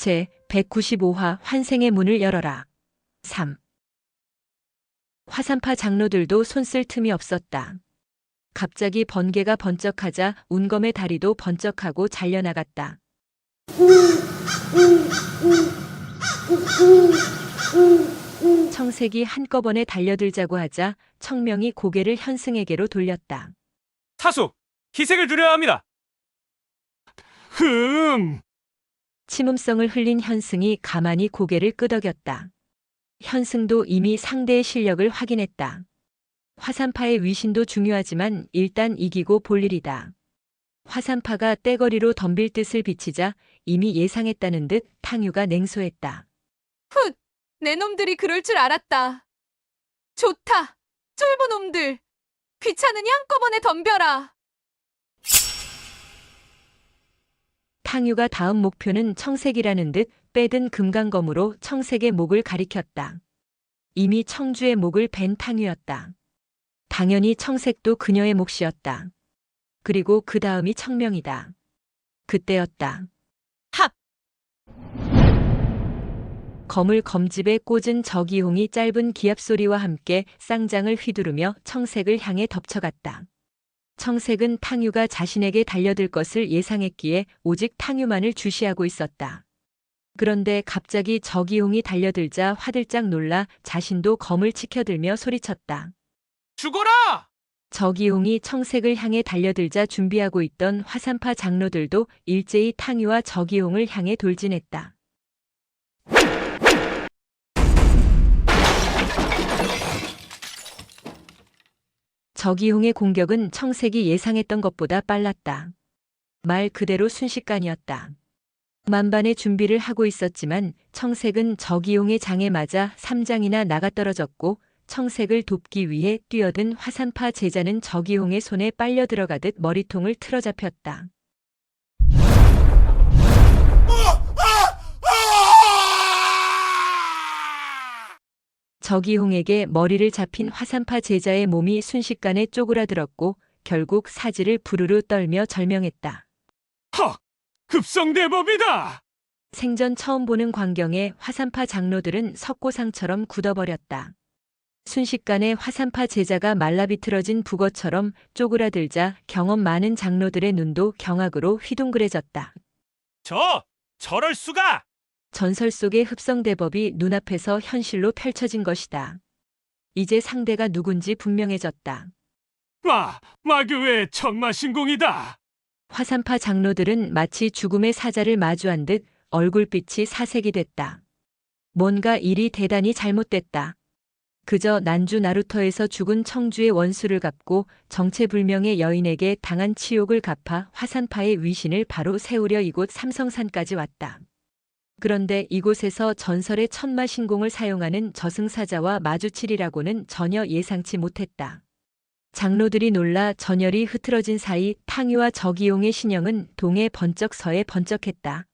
제 195화 환생의 문을 열어라. 3. 화산파 장로들도 손쓸 틈이 없었다. 갑자기 번개가 번쩍하자 운검의 다리도 번쩍하고 잘려나갔다. 청색이 한꺼번에 달려들자고 하자 청명이 고개를 현승에게로 돌렸다. 사수, 희색을 드려야 합니다. 흠, 침음성을 흘린 현승이 가만히 고개를 끄덕였다. 현승도 이미 상대의 실력을 확인했다. 화산파의 위신도 중요하지만 일단 이기고 볼 일이다. 화산파가 떼거리로 덤빌 뜻을 비치자 이미 예상했다는 듯 탕유가 냉소했다. 훗! 내 놈들이 그럴 줄 알았다. 좋다. 쫄보 놈들. 귀찮으니 한꺼번에 덤벼라. 탕유가 다음 목표는 청색이라는 듯 빼든 금강검으로 청색의 목을 가리켰다. 이미 청주의 목을 벤 탕유였다. 당연히 청색도 그녀의 몫이었다. 그리고 그 다음이 청명이다. 그때였다. 합! 검을 검집에 꽂은 저기홍이 짧은 기압 소리와 함께 쌍장을 휘두르며 청색을 향해 덮쳐갔다. 청색은 탕유가 자신에게 달려들 것을 예상했기에 오직 탕유만을 주시하고 있었다. 그런데 갑자기 저기홍이 달려들자 화들짝 놀라 자신도 검을 치켜들며 소리쳤다. 죽어라! 저기홍이 청색을 향해 달려들자 준비하고 있던 화산파 장로들도 일제히 탕유와 저기홍을 향해 돌진했다. 저기홍의 공격은 청색이 예상했던 것보다 빨랐다. 말 그대로 순식간이었다. 만반의 준비를 하고 있었지만 청색은 저기용의 장에 맞아 3장이나 나가떨어졌고 청색을 돕기 위해 뛰어든 화산파 제자는 저기용의 손에 빨려 들어가듯 머리통을 틀어잡혔다. 저기홍에게 머리를 잡힌 화산파 제자의 몸이 순식간에 쪼그라들었고 결국 사지를 부르르 떨며 절명했다. 헉, 급성대법이다! 생전 처음 보는 광경에 화산파 장로들은 석고상처럼 굳어버렸다. 순식간에 화산파 제자가 말라비틀어진 북어처럼 쪼그라들자 경험 많은 장로들의 눈도 경악으로 휘둥그레졌다. 저, 저럴 수가! 전설 속의 흡성대법이 눈앞에서 현실로 펼쳐진 것이다. 이제 상대가 누군지 분명해졌다. 마, 마교의 천마신공이다! 화산파 장로들은 마치 죽음의 사자를 마주한 듯 얼굴빛이 사색이 됐다. 뭔가 일이 대단히 잘못됐다. 그저 난주 나루터에서 죽은 청주의 원수를 갚고 정체불명의 여인에게 당한 치욕을 갚아 화산파의 위신을 바로 세우려 이곳 삼성산까지 왔다. 그런데 이곳에서 전설의 천마 신공을 사용하는 저승사자와 마주치리라고는 전혀 예상치 못했다. 장로들이 놀라 전열이 흐트러진 사이 탕유와 저기용의 신형은 동해 번쩍 서해 번쩍했다.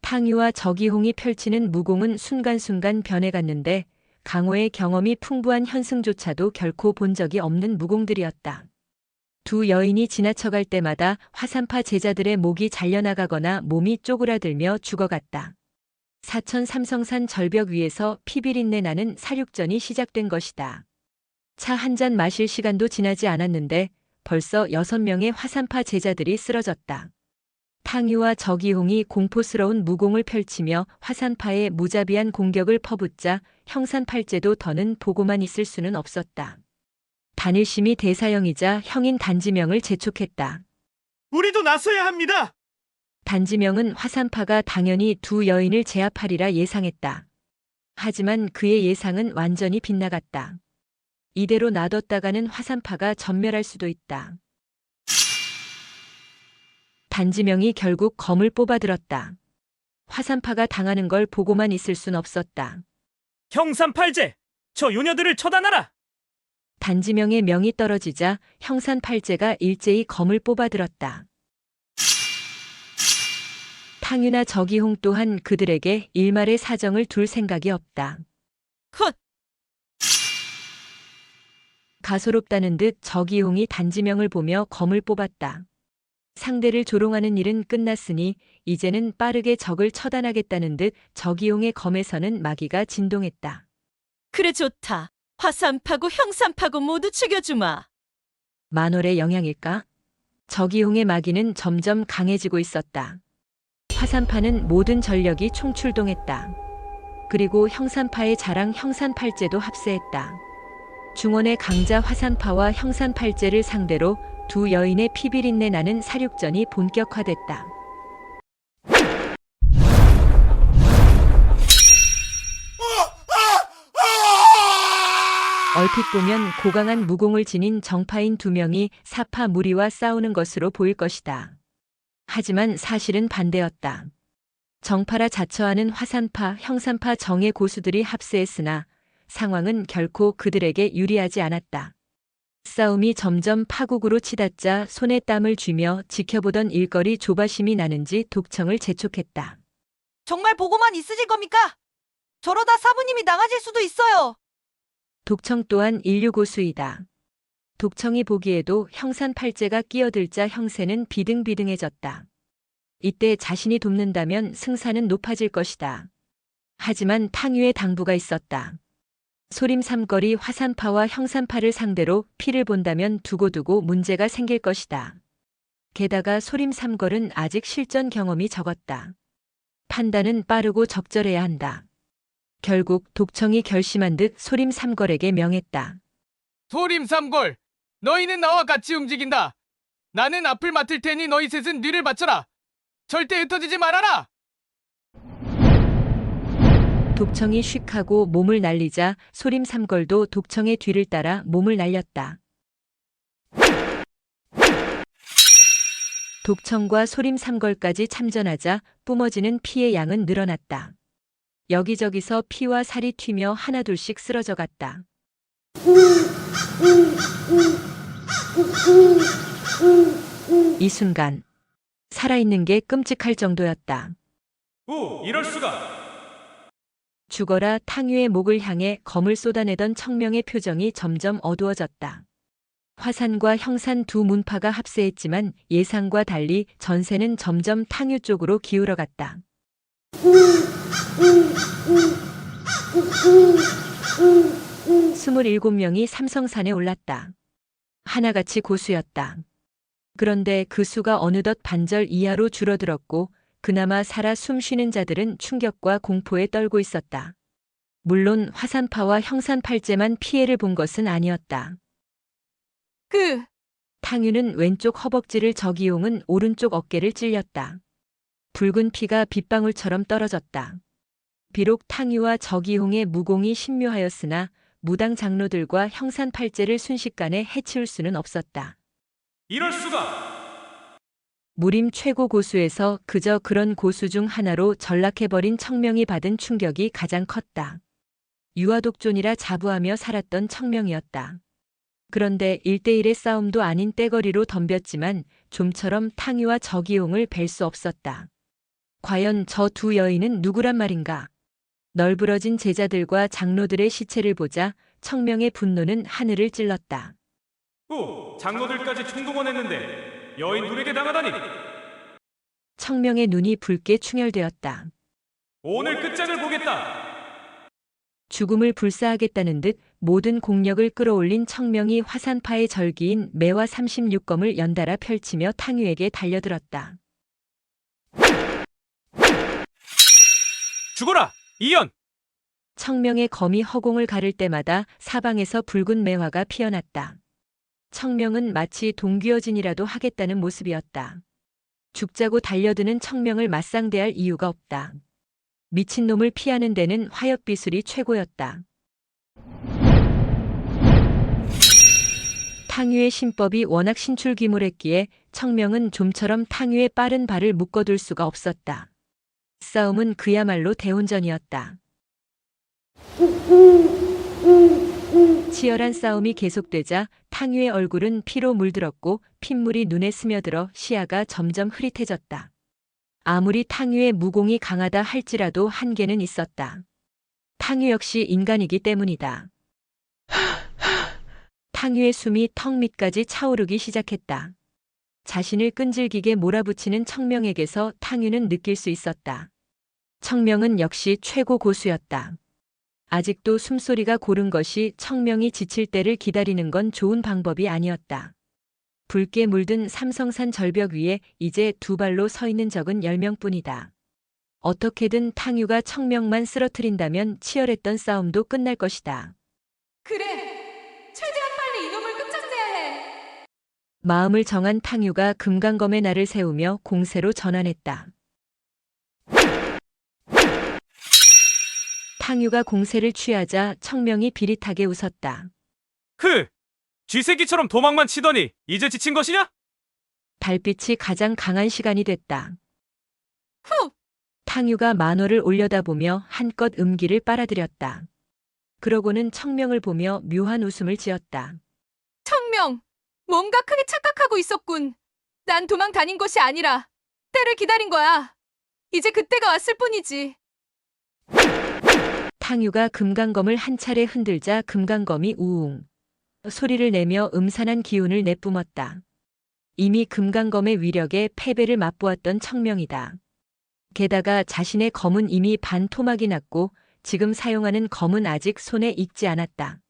탕유와 저기홍이 펼치는 무공은 순간순간 변해갔는데 강호의 경험이 풍부한 현승조차도 결코 본 적이 없는 무공들이었다. 두 여인이 지나쳐갈 때마다 화산파 제자들의 목이 잘려나가거나 몸이 쪼그라들며 죽어갔다. 사천 삼성산 절벽 위에서 피비린내 나는 사륙전이 시작된 것이다. 차 한 잔 마실 시간도 지나지 않았는데 벌써 여섯 명의 화산파 제자들이 쓰러졌다. 탕유와 저기홍이 공포스러운 무공을 펼치며 화산파의 무자비한 공격을 퍼붓자 형산팔제도 더는 보고만 있을 수는 없었다. 단일심이 대사형이자 형인 단지명을 재촉했다. 우리도 나서야 합니다! 단지명은 화산파가 당연히 두 여인을 제압하리라 예상했다. 하지만 그의 예상은 완전히 빗나갔다. 이대로 놔뒀다가는 화산파가 전멸할 수도 있다. 단지명이 결국 검을 뽑아들었다. 화산파가 당하는 걸 보고만 있을 순 없었다. 형삼팔제, 저 요녀들을 처단하라! 단지명의 명이 떨어지자 형산팔제가 일제히 검을 뽑아들었다. 탕유나 저기홍 또한 그들에게 일말의 사정을 둘 생각이 없다. 훗! 가소롭다는 듯 저기용이 단지명을 보며 검을 뽑았다. 상대를 조롱하는 일은 끝났으니 이제는 빠르게 적을 처단하겠다는 듯 저기용의 검에서는 마귀가 진동했다. 그래 좋다. 화산파고 형산파고 모두 죽여주마. 만월의 영향일까? 저기용의 마귀는 점점 강해지고 있었다. 화산파는 모든 전력이 총출동했다. 그리고 형산파의 자랑 형산팔제도 합세했다. 중원의 강자 화산파와 형산팔제를 상대로 두 여인의 피비린내 나는 사륙전이 본격화됐다. 얼핏 보면 고강한 무공을 지닌 정파인 두 명이 사파 무리와 싸우는 것으로 보일 것이다. 하지만 사실은 반대였다. 정파라 자처하는 화산파, 형산파 정의 고수들이 합세했으나 상황은 결코 그들에게 유리하지 않았다. 싸움이 점점 파국으로 치닫자 손에 땀을 쥐며 지켜보던 일거리 조바심이 나는지 독청을 재촉했다. 정말 보고만 있으실 겁니까? 저러다 사부님이 나가실 수도 있어요. 독청 또한 인류 고수이다. 독청이 보기에도 형산팔제가 끼어들자 형세는 비등비등해졌다. 이때 자신이 돕는다면 승산은 높아질 것이다. 하지만 탕유의 당부가 있었다. 소림 삼거리 화산파와 형산파를 상대로 피를 본다면 두고두고 문제가 생길 것이다. 게다가 소림 삼걸은 아직 실전 경험이 적었다. 판단은 빠르고 적절해야 한다. 결국 독청이 결심한 듯 소림 삼걸에게 명했다. 소림 삼골, 너희는 나와 같이 움직인다. 나는 앞을 맡을 테니 너희 셋은 뒤를 받쳐라. 절대 흩어지지 말아라. 독청이 휙하고 몸을 날리자 소림 삼걸도 독청의 뒤를 따라 몸을 날렸다. 독청과 소림 삼걸까지 참전하자 뿜어지는 피의 양은 늘어났다. 여기저기서 피와 살이 튀며 하나둘씩 쓰러져 갔다. 이 순간 살아있는 게 끔찍할 정도였다. 오, 이럴 수가. 죽어라 탕유의 목을 향해 검을 쏟아내던 청명의 표정이 점점 어두워졌다. 화산과 형산 두 문파가 합세했지만 예상과 달리 전세는 점점 탕유 쪽으로 기울어갔다. 스물일곱 명이 삼성산에 올랐다. 하나같이 고수였다. 그런데 그 수가 어느덧 반절 이하로 줄어들었고 그나마 살아 숨쉬는 자들은 충격과 공포에 떨고 있었다. 물론 화산파와 형산팔제만 피해를 본 것은 아니었다. 그 탕유는 왼쪽 허벅지를 저기용은 오른쪽 어깨를 찔렸다. 붉은 피가 빗방울처럼 떨어졌다. 비록 탕유와 저기홍의 무공이 신묘하였으나 무당 장로들과 형산팔제를 순식간에 해치울 수는 없었다. 이럴 수가. 무림 최고 고수에서 그저 그런 고수 중 하나로 전락해버린 청명이 받은 충격이 가장 컸다. 유아독존이라 자부하며 살았던 청명이었다. 그런데 일대일의 싸움도 아닌 떼거리로 덤볐지만 좀처럼 탕유와 저기용을 뵐 수 없었다. 과연 저 두 여인은 누구란 말인가? 널브러진 제자들과 장로들의 시체를 보자 청명의 분노는 하늘을 찔렀다. 오, 장로들까지 총동원했는데 여인 둘에게 당하다니. 청명의 눈이 붉게 충혈되었다. 오늘 끝장을 보겠다. 죽음을 불사하겠다는 듯 모든 공력을 끌어올린 청명이 화산파의 절기인 매화 36검을 연달아 펼치며 탕유에게 달려들었다. 죽어라, 이연. 청명의 검이 허공을 가를 때마다 사방에서 붉은 매화가 피어났다. 청명은 마치 동귀어진이라도 하겠다는 모습이었다. 죽자고 달려드는 청명을 맞상대할 이유가 없다. 미친놈을 피하는 데는 화협비술이 최고였다. 탕유의 신법이 워낙 신출귀몰했기에 청명은 좀처럼 탕유의 빠른 발을 묶어둘 수가 없었다. 싸움은 그야말로 대혼전이었다. 치열한 싸움이 계속되자 탕유의 얼굴은 피로 물들었고 핏물이 눈에 스며들어 시야가 점점 흐릿해졌다. 아무리 탕유의 무공이 강하다 할지라도 한계는 있었다. 탕유 역시 인간이기 때문이다. 탕유의 숨이 턱 밑까지 차오르기 시작했다. 자신을 끈질기게 몰아붙이는 청명에게서 탕유는 느낄 수 있었다. 청명은 역시 최고 고수였다. 아직도 숨소리가 고른 것이 청명이 지칠 때를 기다리는 건 좋은 방법이 아니었다. 붉게 물든 삼성산 절벽 위에 이제 두 발로 서 있는 적은 10명뿐이다. 어떻게든 탕유가 청명만 쓰러트린다면 치열했던 싸움도 끝날 것이다. 그래. 최대한 빨리 이놈을 끝장내야 해. 마음을 정한 탕유가 금강검의 날을 세우며 공세로 전환했다. 탕유가 공세를 취하자 청명이 비릿하게 웃었다. 흐! 쥐새끼처럼 도망만 치더니 이제 지친 것이냐? 달빛이 가장 강한 시간이 됐다. 후! 탕유가 만호를 올려다보며 한껏 음기를 빨아들였다. 그러고는 청명을 보며 묘한 웃음을 지었다. 청명. 뭔가 크게 착각하고 있었군. 난 도망 다닌 것이 아니라 때를 기다린 거야. 이제 그때가 왔을 뿐이지. 탕유가 금강검을 한 차례 흔들자 금강검이 우웅 소리를 내며 음산한 기운을 내뿜었다. 이미 금강검의 위력에 패배를 맛보았던 청명이다. 게다가 자신의 검은 이미 반 토막이 났고 지금 사용하는 검은 아직 손에 익지 않았다.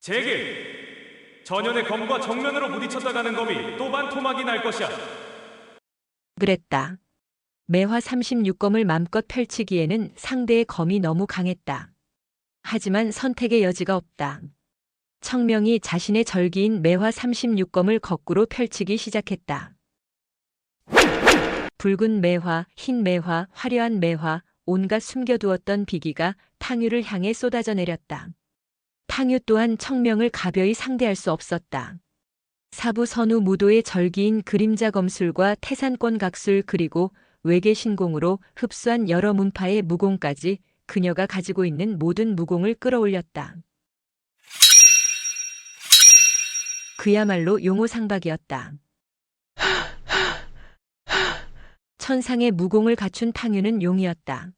제게! 전연의 검과 정면으로 부딪혔다 가는 검이 또 반 토막이 날 것이야. 그랬다. 매화 36검을 맘껏 펼치기에는 상대의 검이 너무 강했다. 하지만 선택의 여지가 없다. 청명이 자신의 절기인 매화 36검을 거꾸로 펼치기 시작했다. 붉은 매화, 흰 매화, 화려한 매화, 온갖 숨겨두었던 비기가 탕유를 향해 쏟아져 내렸다. 탕유 또한 청명을 가벼이 상대할 수 없었다. 사부 선우 무도의 절기인 그림자 검술과 태산권 각술 그리고 외계 신공으로 흡수한 여러 문파의 무공까지 그녀가 가지고 있는 모든 무공을 끌어올렸다. 그야말로 용호상박이었다. 천상의 무공을 갖춘 탕유는 용이었다.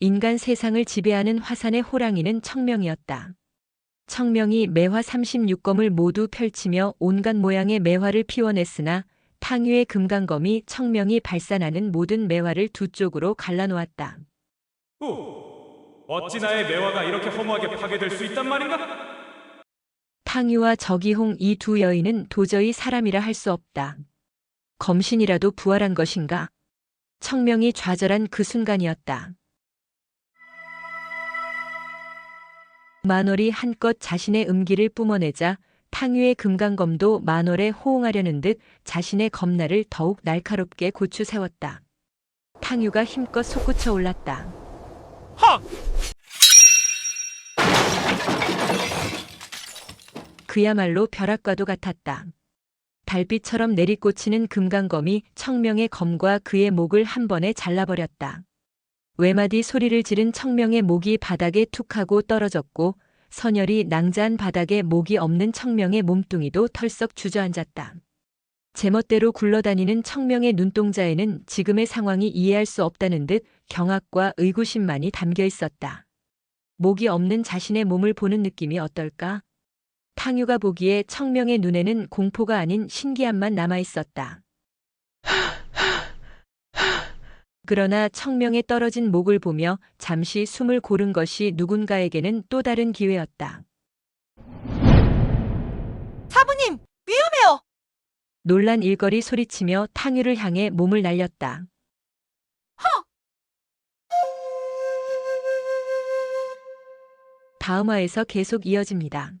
인간 세상을 지배하는 화산의 호랑이는 청명이었다. 청명이 매화 36검을 모두 펼치며 온갖 모양의 매화를 피워냈으나 탕유의 금강검이 청명이 발산하는 모든 매화를 두 쪽으로 갈라놓았다. 후! 어찌 나의 매화가 이렇게 허무하게 파괴될 수 있단 말인가? 탕유와 저기홍 이 두 여인은 도저히 사람이라 할 수 없다. 검신이라도 부활한 것인가? 청명이 좌절한 그 순간이었다. 만월이 한껏 자신의 음기를 뿜어내자 탕유의 금강검도 만월에 호응하려는 듯 자신의 검날을 더욱 날카롭게 고추 세웠다. 탕유가 힘껏 솟구쳐 올랐다. 헉! 그야말로 벼락과도 같았다. 달빛처럼 내리꽂히는 금강검이 청명의 검과 그의 목을 한 번에 잘라버렸다. 외마디 소리를 지른 청명의 목이 바닥에 툭 하고 떨어졌고 선열이 낭자한 바닥에 목이 없는 청명의 몸뚱이도 털썩 주저앉았다. 제멋대로 굴러다니는 청명의 눈동자에는 지금의 상황이 이해할 수 없다는 듯 경악과 의구심만이 담겨 있었다. 목이 없는 자신의 몸을 보는 느낌이 어떨까? 탕유가 보기에 청명의 눈에는 공포가 아닌 신기함만 남아 있었다. 그러나 청명의 떨어진 목을 보며 잠시 숨을 고른 것이 누군가에게는 또 다른 기회였다. 사부님, 위험해요. 놀란 일거리 소리치며 탕유를 향해 몸을 날렸다. 다음화에서 계속 이어집니다.